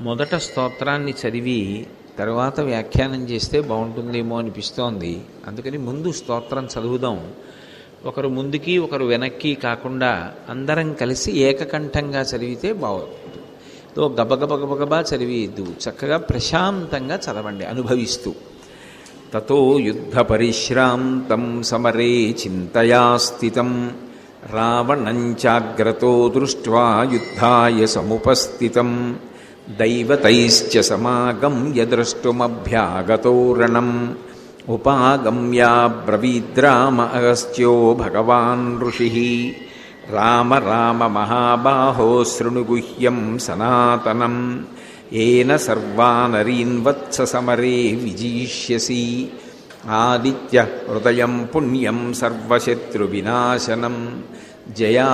మొదట స్తోత్రాన్ని చదివి తర్వాత వ్యాఖ్యానం చేస్తే బాగుంటుందేమో అనిపిస్తోంది. అందుకని ముందు స్తోత్రం చదువుదాం. ఒకరు ముందుకి ఒకరు వెనక్కి కాకుండా అందరం కలిసి ఏకకంఠంగా చదివితే బాగుంటుంది. తో చదివేయద్దు. చక్కగా ప్రశాంతంగా చదవండి అనుభవిస్తూ. తతో యుద్ధ పరిశ్రాంతం సమరే చింతయా స్థితం రావణంచాగ్రతో దృష్ట్వా యుద్ధాయ సముపస్థితం. दैवतैश्च समागम्यदृष्टुमभ्यागतोरणम् उपागम्या ब्रवीद्राम अगस्त्यो भगवान् ऋषिः। राम राम महाबाहो शृणुगुह्यं सनातनम्। येन सर्वानरीन्वत्ससमरे विजीष्यसि। आदित्यः हृदयं पुण्यं सर्वशत्रुविनाशनम्। जया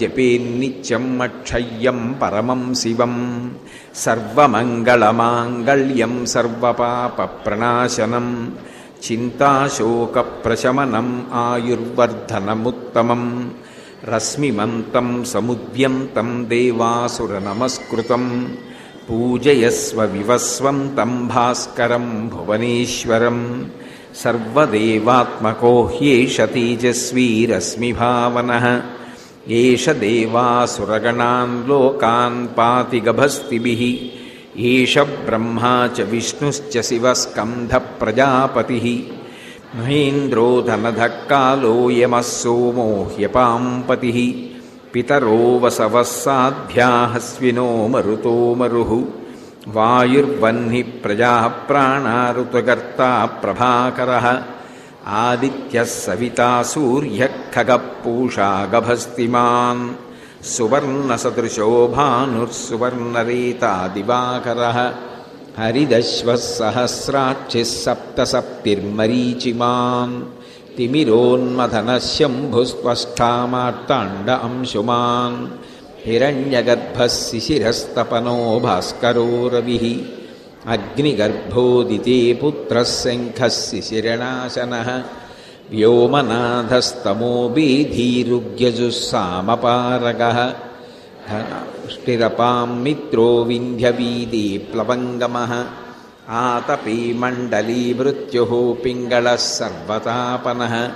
जपेन्नित्यम् अक्षय्यम् परमम् शिवम् सर्वमङ्गलमाङ्गल्यम् सर्वपापप्रणाशनम् चिन्ताशोकप्रशमनम् आयुर्वर्धनमुत्तमम् रश्मिमन्तम् समुद्यं तम् देवासुरनमस्कृतम् पूजयस्व विवस्वम् तम् भास्करम् भुवनेश्वरम् सर्वदेवात्मको ह्येष तेजस्वीरश्मिभावनः एष देवासुरगणान् लोकान् पाति गभस्तिभिः एष ब्रह्मा च विष्णुश्च शिवस्कन्धप्रजापतिः। महेन्द्रो धनधक्कालो यमः सोमो ह्यपाम्पतिः। पितरो वसवः साध्याहस्विनो मरुतो मरुः। वायुर्वह्नि प्रजाः प्राणा प्राणारुतुकर्ता प्रभाकरः। आदित्यः सविता सूर्यः खगः पूषा गभस्तिमान् सुवर्णसदृशोभानुः सुवर्णरीता दिवाकरः हरिदश्वःसहस्राच्छिः सप्तसप्तिर्मरीचिमान्। तिमिरोन्मथनः शम्भुस्पष्टामार्ताण्ड अंशुमान्। हिरण्यगर्भः शिशिरस्तपनो भास्करो रविः अग्निगर्भोदिते पुत्रः शङ्खः शिशिरनाशनः व्योमनाथस्तमो बीधीरुग्यजुस्सामपारगः। धनाष्टिरपां मित्रो विन्ध्यवीदे प्लवङ्गमः। आतपी मण्डलीमृत्युः पिङ्गळः सर्वतापनः।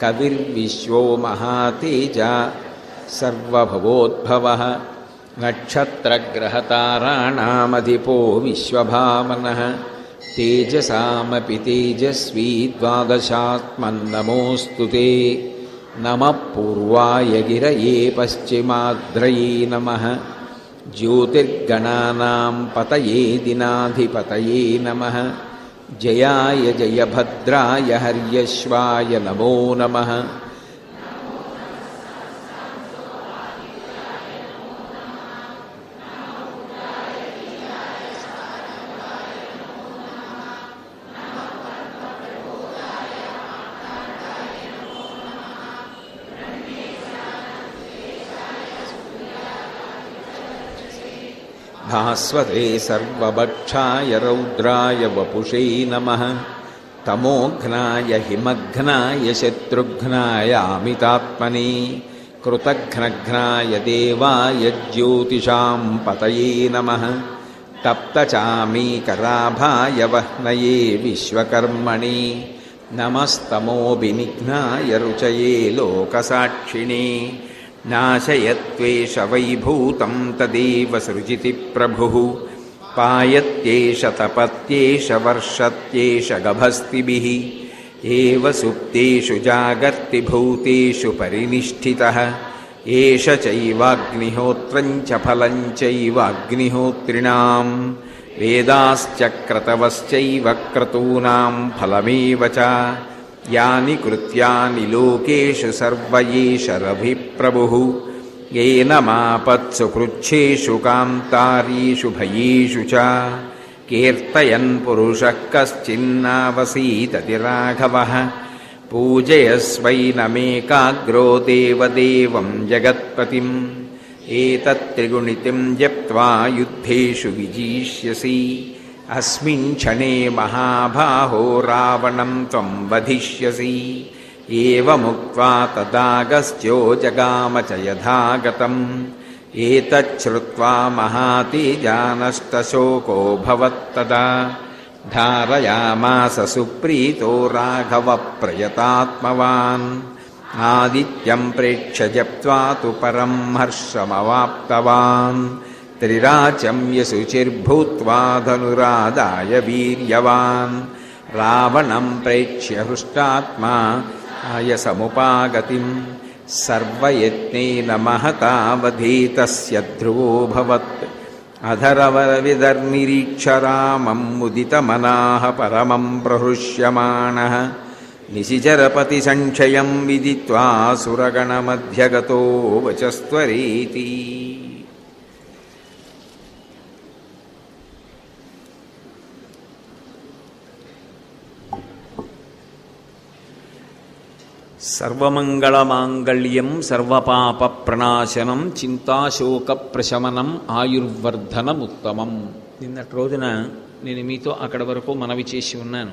कविर्विश्वो महातेजा। सर्वभवोद्भवः। नक्षत्रग्रहताराणामधिपो विश्वभावनः तेजसामपि तेजस्वी द्वादशात्मन्नमोऽस्तु ते। नमः पूर्वाय गिरये पश्चिमाद्रये नमः। ज्योतिर्गणानां पतये दिनाधिपतये नमः। जयाय जयभद्राय हर्यश्वाय नमो नमः। भास्वते सर्वभक्षाय रौद्राय वपुषे नमः। तमोघ्नाय हिमघ्नाय शत्रुघ्नायामितात्मने कृतघ्नघ्नाय देवाय ज्योतिषां पतये नमः। तप्तचामीकराभाय वह्नये विश्वकर्मणि। नमस्तमोभिनिघ्नाय रुचये लोकसाक्षिणे नाशयत्वेष वैभूतं तदेव सृजिति प्रभुः। पायत्येष तपत्येष वर्षत्येष गभस्तिभिः। एव सुप्तेषु जागर्ति भूतेषु परिनिष्ठितः। एष चैवाग्निहोत्रं च फलं चैवाग्निहोत्रिणां वेदाश्च क्रतवश्चैव क्रतूनां फलमेव च यानि कृत्यानि लोकेषु सर्व एष रविप्रभुः येन मापत्सु कृच्छेषु कान्तारीषु भयेषु च। कीर्तयन् पुरुषः कश्चिन्नावसीतति राघवः पूजयस्वैनमेकाग्रो देवदेवं जगत्पतिम्। एतत्त्रिगुणितिं जप्त्वा युद्धेषु विजीष्यसि अस्मिन् क्षणे महाबाहो रावणं त्वं वधिष्यसि। एवमुक्त्वा तदागस्त्यो जगाम च यथागतम्। एतच्छ्रुत्वा महातिजानष्टशोको भवत्तदा। धारयामास सुप्रीतो राघवप्रयतात्मवान्। आदित्यं प्रेक्ष्य जप्त्वा तु परं हर्षमवाप्तवान्। హర్షమవాప్తవాన్ త్రిరాచం యశుచిర్భూత్వా ధనురాదాయ వీర్యవాన్ రావణం ప్రేక్ష్య హృష్టాత్మా ఆయసముపాగతిం సర్వయత్నేన మహతావధీతస్య ధ్రువోభవత్ అధరవరవిదర్నిరీక్షరామం ముదితమనాహ పరమం ప్రహృష్యమాణः నిశిచరపతి సంక్షయం సర్వమంగళమాంగళ్యం సర్వపాప ప్రణాశనం చింతాశోక ప్రశమనం ఆయుర్వర్ధనముత్తమం. నిన్నటి రోజున నేను మీతో అక్కడ వరకు మనవి చేసి ఉన్నాను.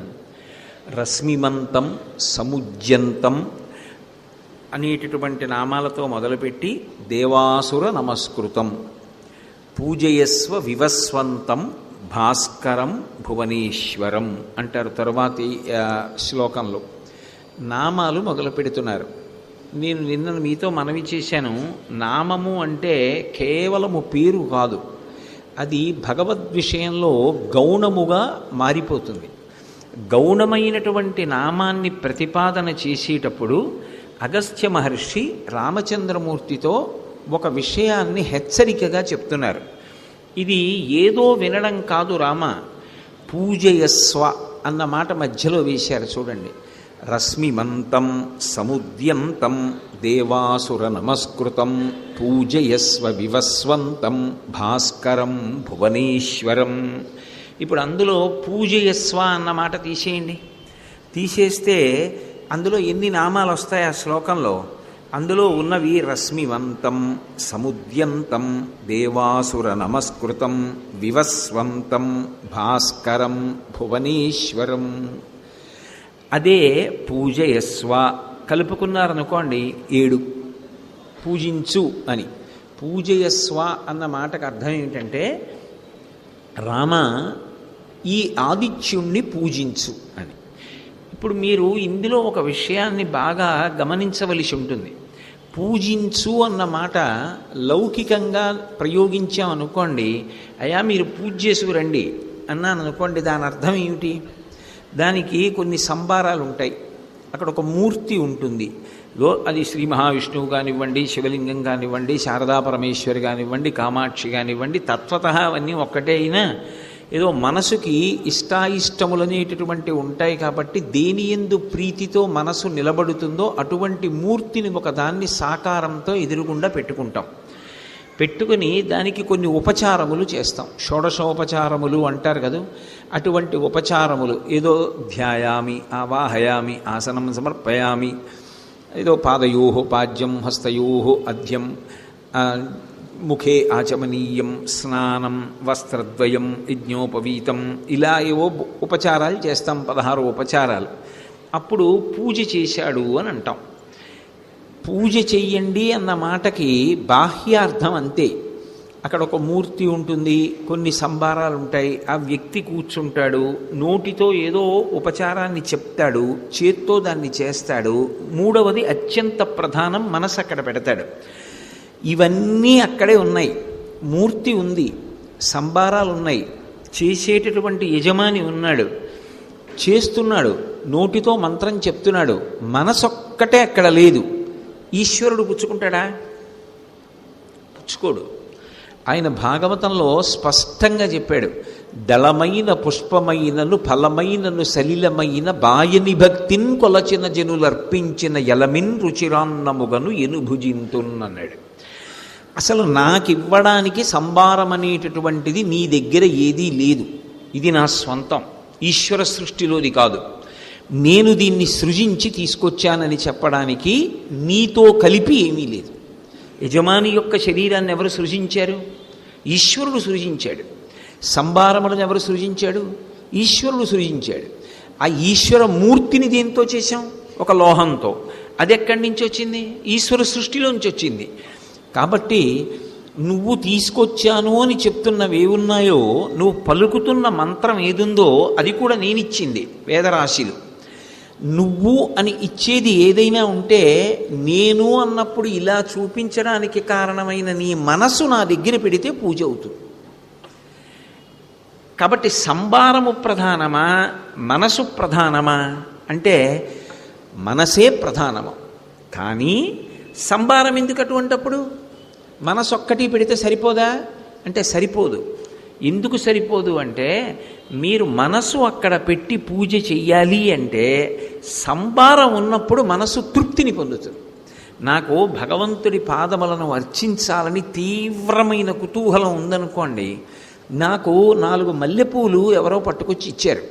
రశ్మిమంతం సముజ్యంతం అనేటటువంటి నామాలతో మొదలుపెట్టి దేవాసుర నమస్కృతం. పూజయస్వ వివస్వంతం భాస్కరం భువనేశ్వరం అంటారు తరువాతి శ్లోకంలో. నామాలు మొదలు పెడుతున్నారు. నేను నిన్న మీతో మనవి చేశాను నామము అంటే కేవలము పేరు కాదు. అది భగవద్ విషయంలో గౌణముగా మారిపోతుంది. గౌణమైనటువంటి నామాన్ని ప్రతిపాదన చేసేటప్పుడు అగస్త్య మహర్షి రామచంద్రమూర్తితో ఒక విషయాన్ని హెచ్చరికగా చెప్తున్నారు. ఇది ఏదో వినడం కాదు రామ. పూజయస్వ అన్న మాట మధ్యలో వేశారు చూడండి. రశ్మిమంతం సముద్యంతం దేవాసుర నమస్కృతం పూజయస్వ వివస్వంతం భాస్కరం భువనేశ్వరం. ఇప్పుడు అందులో పూజయస్వ అన్న మాట తీసేయండి. తీసేస్తే అందులో ఎన్ని నామాలు వస్తాయి ఆ శ్లోకంలో? అందులో ఉన్నవి రశ్మివంతం సముద్యంతం దేవాసుర నమస్కృతం వివస్వంతం భాస్కరం భువనేశ్వరం. అదే పూజయస్వ. కలుపుకున్నారనుకోండి ఏడు. పూజించు అని. పూజయస్వ అన్న మాటకు అర్థం ఏమిటంటే రామ ఈ ఆదిత్యుణ్ణి పూజించు అని. ఇప్పుడు మీరు ఇందులో ఒక విషయాన్ని బాగా గమనించవలసి ఉంటుంది. పూజించు అన్న మాట లౌకికంగా ప్రయోగించామనుకోండి అయ్యా మీరు పూజ చేసుకురండి అన్నాను అనుకోండి దాని అర్థం ఏమిటి? దానికి కొన్ని సంబారాలు ఉంటాయి. అక్కడ ఒక మూర్తి ఉంటుంది. లో అది శ్రీ మహావిష్ణువు కానివ్వండి శివలింగం కానివ్వండి శారదా పరమేశ్వరి కానివ్వండి కామాక్షి కానివ్వండి తత్వత అవన్నీ ఒక్కటే అయినా ఏదో మనసుకి ఇష్టాయిష్టములనేటటువంటి ఉంటాయి కాబట్టి దేని ఎందు ప్రీతితో మనసు నిలబడుతుందో అటువంటి మూర్తిని ఒకదాన్ని సాకారంతో ఎదురుగుండా పెట్టుకుంటాం. పెట్టుకుని దానికి కొన్ని ఉపచారములు చేస్తాం. షోడశోపచారములు అంటారు కదా? అటువంటి ఉపచారములు. ఏదో ధ్యాయామి ఆవాహయామి ఆసనం సమర్పయామి ఏదో పాదయో పాద్యం హస్తయో అద్యం ముఖే ఆచమనీయం స్నానం వస్త్రద్వయం యజ్ఞోపవీతం ఇలా ఏవో ఉపచారాలు చేస్తాం పదహారు ఉపచారాలు. అప్పుడు పూజ చేశాడు అని అంటాం. పూజ చెయ్యండి అన్న మాటకి బాహ్యార్థం అంతే. అక్కడ ఒక మూర్తి ఉంటుంది కొన్ని సంబారాలు ఉంటాయి ఆ వ్యక్తి కూర్చుంటాడు నోటితో ఏదో ఉపచారాన్ని చెప్తాడు చేత్తో దాన్ని చేస్తాడు మూడవది అత్యంత ప్రధానం మనసు అక్కడ పెడతాడు. ఇవన్నీ అక్కడే ఉన్నాయి. మూర్తి ఉంది సంబారాలు ఉన్నాయి చేసేటటువంటి యజమాని ఉన్నాడు చేస్తున్నాడు నోటితో మంత్రం చెప్తున్నాడు మనసొక్కటే అక్కడ లేదు. ఈశ్వరుడు పుచ్చుకుంటాడా? పుచ్చుకోడు. ఆయన భాగవతంలో స్పష్టంగా చెప్పాడు దళమైన పుష్పమైనను ఫలమైనను సలిలమైన బాయని భక్తిన్ కొలచిన జనులర్పించిన యలమిన్ రుచిరాన్నముగను ఎనుభుజింతున్నన్నాడు. అసలు నాకివ్వడానికి సంభారం అనేటటువంటిది నీ దగ్గర ఏదీ లేదు. ఇది నా స్వంతం. ఈశ్వర సృష్టిలోది కాదు. నేను దీన్ని సృజించి తీసుకొచ్చానని చెప్పడానికి మీతో కలిపి ఏమీ లేదు. యజమాని యొక్క శరీరాన్ని ఎవరు సృజించారు? ఈశ్వరుడు సృజించాడు. సంభారములను ఎవరు సృజించాడు? ఈశ్వరుడు సృజించాడు. ఆ ఈశ్వర మూర్తిని దేంతో చేశాం? ఒక లోహంతో. అది ఎక్కడి నుంచి వచ్చింది? ఈశ్వర సృష్టిలోంచి వచ్చింది. కాబట్టి నువ్వు తీసుకొచ్చాను అని చెప్తున్నవి ఏమున్నాయో నువ్వు పలుకుతున్న మంత్రం ఏదుందో అది కూడా నేనిచ్చింది వేదరాశిలు. నువ్వు అని ఇచ్చేది ఏదైనా ఉంటే నేను అన్నప్పుడు ఇలా చూపించడానికి కారణమైన నీ మనసు నా దగ్గర పెడితే పూజ అవుతుంది. కాబట్టి సంభారము ప్రధానమా మనసు ప్రధానమా అంటే మనసే ప్రధానము. కానీ సంభారం ఎందుకు అటువంటప్పుడు? మనసు ఒక్కటి పెడితే సరిపోదా? అంటే సరిపోదు. ఎందుకు సరిపోదు అంటే మీరు మనసు అక్కడ పెట్టి పూజ చెయ్యాలి అంటే సంభారం ఉన్నప్పుడు మనసు తృప్తిని పొందుతుంది. నాకు భగవంతుడి పాదములను అర్చించాలని తీవ్రమైన కుతూహలం ఉందనుకోండి నాకు నాలుగు మల్లెపూలు ఎవరో పట్టుకొచ్చి ఇచ్చారు.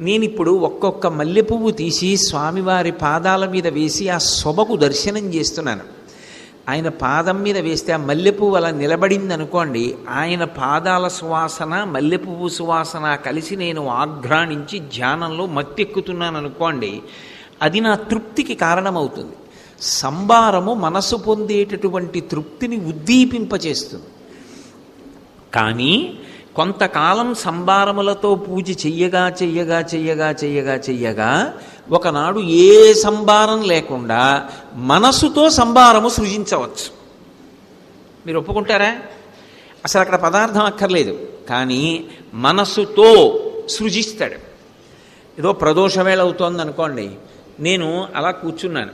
నేను ఇప్పుడు ఒక్కొక్క మల్లెపువ్వు తీసి స్వామివారి పాదాల మీద వేసి ఆ శొభకు దర్శనం చేస్తున్నాను. ఆయన పాదం మీద వేస్తే ఆ మల్లెపువ్వు అలా నిలబడింది అనుకోండి ఆయన పాదాల సువాసన మల్లెపువ్వు సువాసన కలిసి నేను ఆఘ్రాణించి ధ్యానంలో మత్తెక్కుతున్నాను అనుకోండి అది నా తృప్తికి కారణమవుతుంది. సంబారము మనసు పొందేటటువంటి తృప్తిని ఉద్దీపింపచేస్తుంది. కానీ కొంతకాలం సంబారములతో పూజ చెయ్యగా చెయ్యగా చెయ్యగా చెయ్యగా చెయ్యగా ఒకనాడు ఏ సంభారం లేకుండా మనసుతో సంభారము సృజించవచ్చు. మీరు ఒప్పుకుంటారా? అసలు అక్కడ పదార్థం అక్కర్లేదు. కానీ మనసుతో సృజిస్తాడు. ఏదో ప్రదోషవేళ అవుతోంది అనుకోండి నేను అలా కూర్చున్నాను.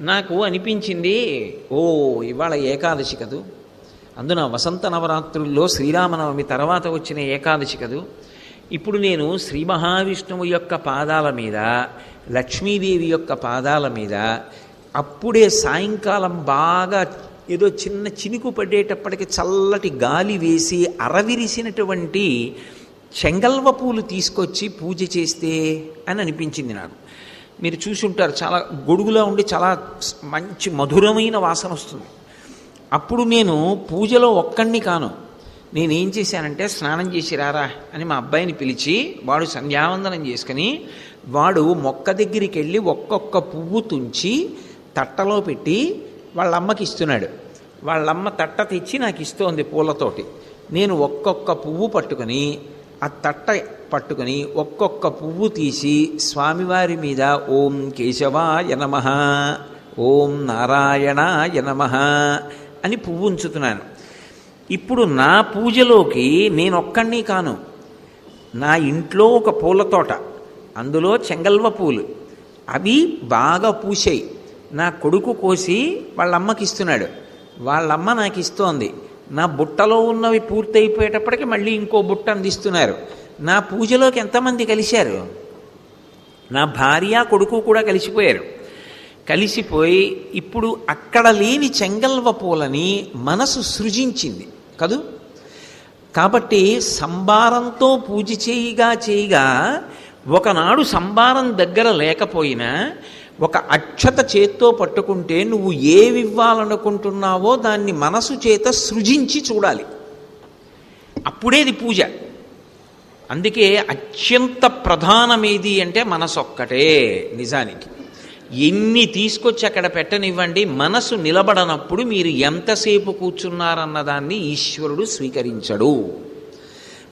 నాకు అనిపించింది ఓ ఇవాళ ఏకాదశి కదూ. అందున వసంత నవరాత్రుల్లో శ్రీరామనవమి తర్వాత వచ్చిన ఏకాదశి కదూ. ఇప్పుడు నేను శ్రీ మహావిష్ణువు యొక్క పాదాల మీద లక్ష్మీదేవి యొక్క పాదాల మీద అప్పుడే సాయంకాలం బాగా ఏదో చిన్న చినుకు పడేటప్పటికి చల్లటి గాలి వేసి అరవిరిసినటువంటి చెంగల్వ పూలు తీసుకొచ్చి పూజ చేస్తే అని అనిపించింది నాకు. మీరు చూసి ఉంటారు చాలా గొడుగులో ఉండి చాలా మంచి మధురమైన వాసన వస్తుంది. అప్పుడు నేను పూజలో ఒక్కడిని కాను. నేనేం చేశానంటే స్నానం చేసి రారా అని మా అబ్బాయిని పిలిచి వాడు సంధ్యావందనం చేసుకుని వాడు మొక్క దగ్గరికి వెళ్ళి ఒక్కొక్క పువ్వు తుంచి తట్టలో పెట్టి వాళ్ళ అమ్మకి ఇస్తున్నాడు. వాళ్ళమ్మ తట్ట తెచ్చి నాకు ఇస్తోంది పూలతోటి. నేను ఒక్కొక్క పువ్వు పట్టుకొని ఆ తట్ట పట్టుకొని ఒక్కొక్క పువ్వు తీసి స్వామివారి మీద ఓం కేశవాయ నమ ఓం నారాయణాయ నమ అని పువ్వు ఉంచుతున్నాను. ఇప్పుడు నా పూజలోకి నేనొక్కడిని కాను. నా ఇంట్లో ఒక పూల తోట అందులో చెంగల్వ పూలు. అవి బాగా పూసాయి నా కొడుకు కోసి వాళ్ళమ్మకి ఇస్తున్నాడు వాళ్ళమ్మ నాకు ఇస్తోంది నా బుట్టలో ఉన్నవి పూర్తయిపోయేటప్పటికి మళ్ళీ ఇంకో బుట్ట అందిస్తున్నారు. నా పూజలోకి ఎంతమంది కలిశారు? నా భార్య కొడుకు కూడా కలిసిపోయారు. కలిసిపోయి ఇప్పుడు అక్కడ లేని చెంగల్వ పూలని మనసు సృజించింది. కదూ? కాబట్టి సంబారంతో పూజ చేయగా చేయగా ఒకనాడు సంబారం దగ్గర లేకపోయినా ఒక అక్షత చేత్తో పట్టుకుంటే నువ్వు ఏవివ్వాలనుకుంటున్నావో దాన్ని మనసు చేత సృజించి చూడాలి. అప్పుడేది పూజ. అందుకే అత్యంత ప్రధానమేది అంటే మనసొక్కటే నిజానికి. ఎన్ని తీసుకొచ్చి అక్కడ పెట్టనివ్వండి మనసు నిలబడనప్పుడు మీరు ఎంతసేపు కూర్చున్నారన్నదాన్ని ఈశ్వరుడు స్వీకరించడు.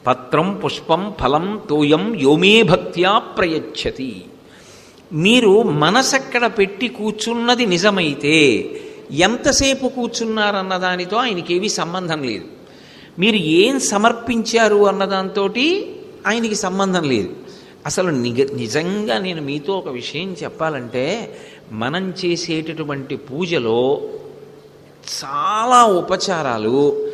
పత్రం పుష్పం ఫలం తోయం యోమే భక్త్యా ప్రయచ్చతి. మీరు మనసక్కడ పెట్టి కూర్చున్నది నిజమైతే ఎంతసేపు కూర్చున్నారన్న దానితో ఆయనకేమీ సంబంధం లేదు. మీరు ఏం సమర్పించారు అన్నదాంతో ఆయనకి సంబంధం లేదు. అసలు నిజ నిజంగా నేను మీతో ఒక విషయం చెప్పాలంటే మనం చేసేటటువంటి పూజలో చాలా ఉపచారాలు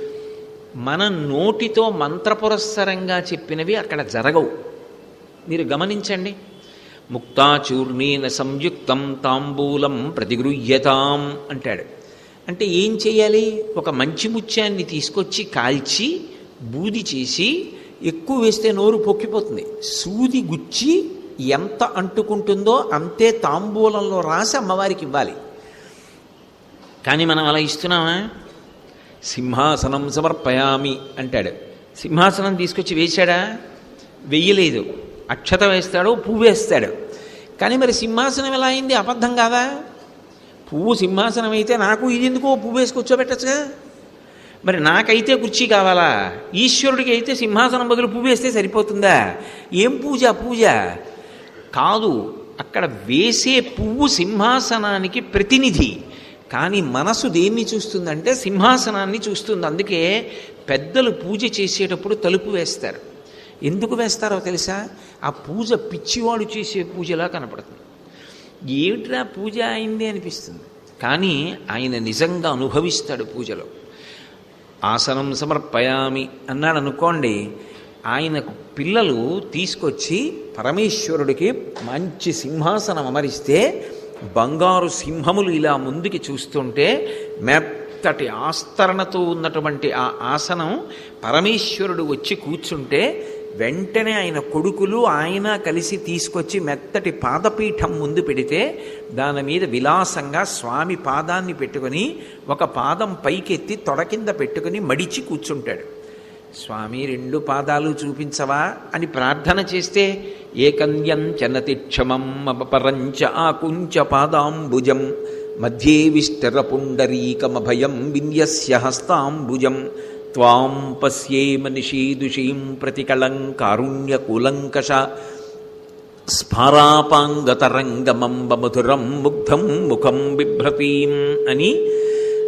మన నోటితో మంత్రపురస్సరంగా చెప్పినవి అక్కడ జరగవు. మీరు గమనించండి. ముక్తాచూర్ణీన సంయుక్తం తాంబూలం ప్రతిగృహ్యతాం అంటాడు. అంటే ఏం చేయాలి? ఒక మంచి ముత్యాన్ని తీసుకొచ్చి కాల్చి బూది చేసి ఎక్కువ వేస్తే నోరు పొక్కిపోతుంది. సూది గుచ్చి ఎంత అంటుకుంటుందో అంతే తాంబూలంలో రాసి అమ్మవారికి ఇవ్వాలి. కానీ మనం అలా ఇస్తున్నామా? సింహాసనం సమర్పయామి అంటాడు. సింహాసనం తీసుకొచ్చి వేశాడా? వెయ్యలేదు అక్షత వేస్తాడు పువ్వు వేస్తాడు. కానీ మరి సింహాసనం ఎలా అయింది? అబద్ధం కాదా? పువ్వు సింహాసనం అయితే నాకు ఇది ఎందుకో పువ్వు వేసి కూర్చోబెట్టచ్చుగా? మరి నాకైతే కుర్చీ కావాలా? ఈశ్వరుడికి అయితే సింహాసనం బదులు పువ్వు వేస్తే సరిపోతుందా? ఏం పూజ పూజ? కాదు అక్కడ వేసే పువ్వు సింహాసనానికి ప్రతినిధి. కానీ మనసు దేన్ని చూస్తుందంటే సింహాసనాన్ని చూస్తుంది. అందుకే పెద్దలు పూజ చేసేటప్పుడు తలుపు వేస్తారు. ఎందుకు వేస్తారో తెలుసా? ఆ పూజ పిచ్చివాడు చేసే పూజలా కనపడుతుంది. ఏమిట్రా పూజ అయింది అనిపిస్తుంది. కానీ ఆయన నిజంగా అనుభవిస్తాడు పూజలో. ఆసనం సమర్పయామి అన్నాడు అనుకోండి ఆయనకు పిల్లలు తీసుకొచ్చి పరమేశ్వరుడికి మంచి సింహాసనం అమరిస్తే బంగారు సింహములు ఇలా ముందుకి చూస్తుంటే మెత్తటి ఆస్తరణతో ఉన్నటువంటి ఆ ఆసనం పరమేశ్వరుడు వచ్చి కూర్చుంటే వెంటనే ఆయన కొడుకులు ఆయన కలిసి తీసుకొచ్చి మెత్తటి పాదపీఠం ముందు పెడితే దాని మీద విలాసంగా స్వామి పాదాన్ని పెట్టుకొని ఒక పాదం పైకెత్తి తొడ కింద పెట్టుకుని మడిచి కూర్చుంటాడు. స్వామి రెండు పాదాలు చూపించవా? అని ప్రార్థన చేస్తే ఏకన్యం చనతిక్షమం అపపరంచ ఆకుంచ పాదాంబుజం మధ్యే విస్తర పుండరీకమభయం విన్యస్య హస్తాంబుజం త్వాం పశ్యేమ నిషీదుషీం ప్రతికళం కారుణ్యకూలంకష స్ఫారాపాంగతరంగమంబ మధురం ముగ్ధం ముఖం బిభ్రతీం అని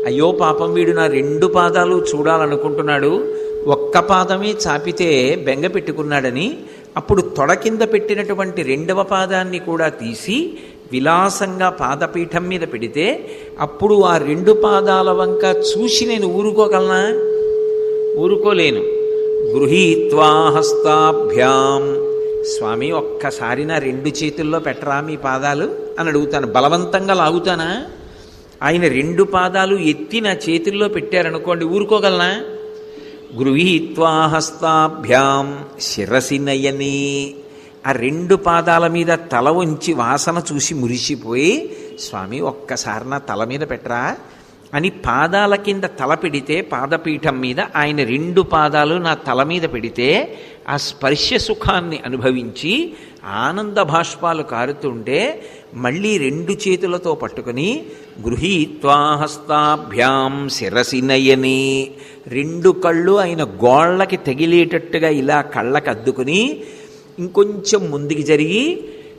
అయ్యో పాపం వీడు నా రెండు పాదాలు చూడాలనుకుంటున్నాడు. ఒక్క పాదమే చాపితే బెంగ పెట్టుకున్నాడని అప్పుడు తొడ కింద పెట్టినటువంటి రెండవ పాదాన్ని కూడా తీసి విలాసంగా పాదపీఠం మీద పెడితే అప్పుడు ఆ రెండు పాదాల వంక చూసి నేను ఊరుకోగలనా? ఊరుకోలేను. గృహీత్వా హస్తాభ్యాం. స్వామి ఒక్కసారి నా రెండు చేతుల్లో పెట్టరా మీ పాదాలు? అని అడుగుతాను. బలవంతంగా లాగుతానా? ఆయన రెండు పాదాలు ఎత్తి నా చేతుల్లో పెట్టారనుకోండి ఊరుకోగలనా? గృహీత్వా హస్తాభ్యాం. శిరసి నయని. ఆ రెండు పాదాల మీద తల ఉంచి వాసన చూసి మురిసిపోయి స్వామి ఒక్కసారి నా తల మీద పెట్టరా? అని పాదాల కింద తల పెడితే పాదపీఠం మీద ఆయన రెండు పాదాలు నా తల మీద పెడితే ఆ స్పర్శ సుఖాన్ని అనుభవించి ఆనంద భాష్పాలు కారుతుంటే మళ్ళీ రెండు చేతులతో పట్టుకొని గృహీత్వా హస్తాభ్యాం శిరసి నయని రెండు కళ్ళు ఆయన గోళ్ళకి తగిలేటట్టుగా ఇలా కళ్ళకి అద్దుకుని ఇంకొంచెం ముందుకు జరిగి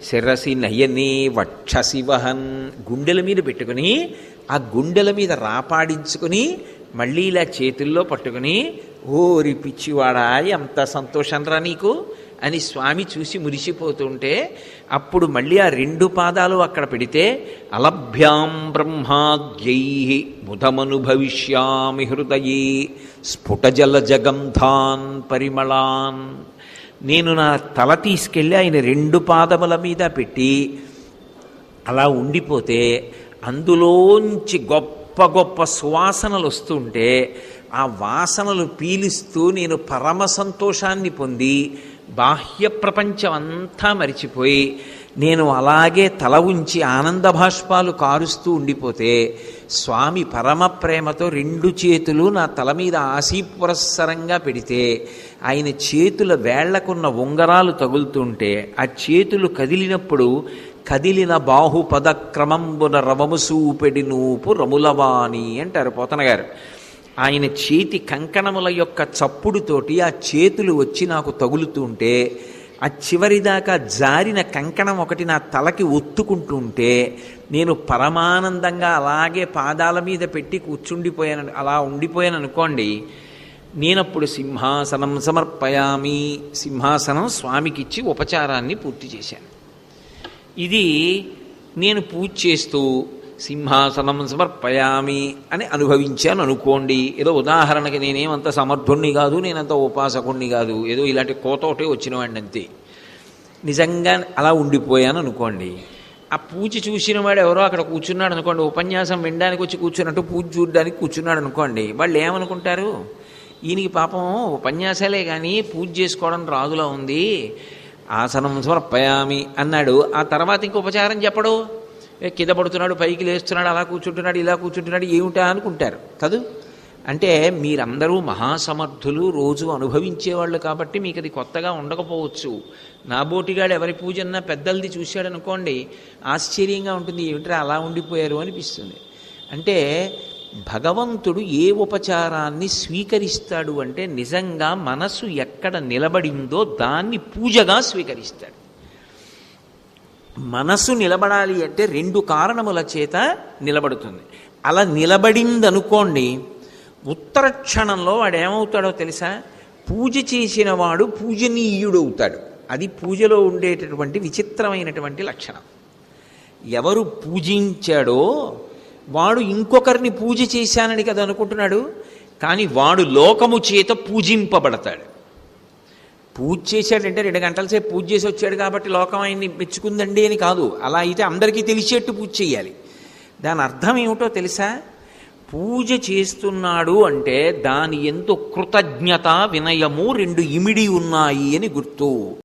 శిరసి నయని వక్షసి వహన్. గుండెల మీద పెట్టుకుని ఆ గుండెల మీద రాపాడించుకుని మళ్ళీ ఇలా చేతుల్లో పట్టుకుని ఓరి పిచ్చివాడా ఎంత సంతోషం రా నీకు? అని స్వామి చూసి మురిసిపోతుంటే అప్పుడు మళ్ళీ ఆ రెండు పాదాలు అక్కడ పెడితే అలభ్యాం బ్రహ్మాద్యై ముదమనుభవిష్యామి హృదయే స్ఫుటజల జగంధాన్ పరిమళాన్. నేను నా తల తీసుకెళ్ళి ఆయన రెండు పాదముల మీద పెట్టి అలా ఉండిపోతే అందులోంచి గొప్ప గొప్ప సువాసనలు వస్తుంటే ఆ వాసనలు పీలిస్తూ నేను పరమ సంతోషాన్ని పొంది బాహ్య ప్రపంచం అంతా మరిచిపోయి నేను అలాగే తల ఉంచి ఆనంద భాష్పాలు కారుస్తూ ఉండిపోతే స్వామి పరమ ప్రేమతో రెండు చేతులు నా తల మీద ఆశీపురస్సరంగా పెడితే ఆయన చేతుల వేళ్ళకున్న ఉంగరాలు తగులుతుంటే ఆ చేతులు కదిలినప్పుడు కదిలిన బాహుపద క్రమంబున రవము సూపెడి నూపు రములవాణి అంటారు పోతనగారు. ఆయన చేతి కంకణముల యొక్క చప్పుడుతోటి ఆ చేతులు వచ్చి నాకు తగులుతుంటే ఆ చివరిదాకా జారిన కంకణం ఒకటి నా తలకి ఒత్తుకుంటుంటే నేను పరమానందంగా అలాగే పాదాల మీద పెట్టి కూర్చుండిపోయాను అలా ఉండిపోయాను అనుకోండి నేనప్పుడు సింహాసనం సమర్పయామి సింహాసనం స్వామికిచ్చి ఉపచారాన్ని పూర్తి చేశాను. ఇది నేను పూజ చేస్తూ సింహాసనం సమర్పయామి అని అనుభవించాను అనుకోండి. ఏదో ఉదాహరణకి నేనేమంత సమర్థుణ్ణి కాదు నేనంత ఉపాసకుణ్ణి కాదు. ఏదో ఇలాంటి కోతోటే వచ్చినవాడిని అంతే నిజంగా అలా ఉండిపోయాను అనుకోండి. ఆ పూజ చూసిన వాడు ఎవరో అక్కడ కూర్చున్నాడు అనుకోండి. ఉపన్యాసం వినడానికి వచ్చి కూర్చున్నట్టు పూజ చూడడానికి కూర్చున్నాడు అనుకోండి. వాళ్ళు ఏమనుకుంటారు? ఈయనకి పాపం ఉపన్యాసాలే కానీ పూజ చేసుకోవడం రాదులా ఉంది. ఆసనం సమర్పయామి అన్నాడు. ఆ తర్వాత ఇంక ఉపచారం చెప్పడు. కింద పడుతున్నాడు పైకి లేస్తున్నాడు అలా కూర్చుంటున్నాడు ఇలా కూర్చుంటున్నాడు ఏమిటా అనుకుంటారు? కదూ అంటే మీరందరూ మహాసమర్థులు రోజు అనుభవించేవాళ్ళు కాబట్టి మీకు అది కొత్తగా ఉండకపోవచ్చు. నా బోటిగాడు ఎవరి పూజన్నా పెద్దలది చూశాడనుకోండి ఆశ్చర్యంగా ఉంటుంది ఏమిట్రా అలా ఉండిపోయారు అనిపిస్తుంది. అంటే భగవంతుడు ఏ ఉపచారాన్ని స్వీకరిస్తాడు అంటే నిజంగా మనసు ఎక్కడ నిలబడిందో దాన్ని పూజగా స్వీకరిస్తాడు. మనసు నిలబడాలి అంటే రెండు కారణముల చేత నిలబడుతుంది. అలా నిలబడిందనుకోండి ఉత్తర క్షణంలో వాడు ఏమవుతాడో తెలుసా? పూజ చేసిన వాడు పూజనీయుడవుతాడు. అది పూజలో ఉండేటటువంటి విచిత్రమైనటువంటి లక్షణం. ఎవరు పూజించాడో వాడు ఇంకొకరిని పూజ చేశానని కదా అనుకుంటున్నాడు? కానీ వాడు లోకము చేత పూజింపబడతాడు. పూజ చేశాడంటే రెండు గంటల సేపు పూజ చేసి వచ్చాడు కాబట్టి లోకం ఆయన్ని మెచ్చుకుందండి అని కాదు. అలా అయితే అందరికీ తెలిసేట్టు పూజ చేయాలి. దాని అర్థం ఏమిటో తెలుసా? పూజ చేస్తున్నాడు అంటే దాని ఎంతో కృతజ్ఞత వినయము రెండు ఇమిడి ఉన్నాయి అని గుర్తు.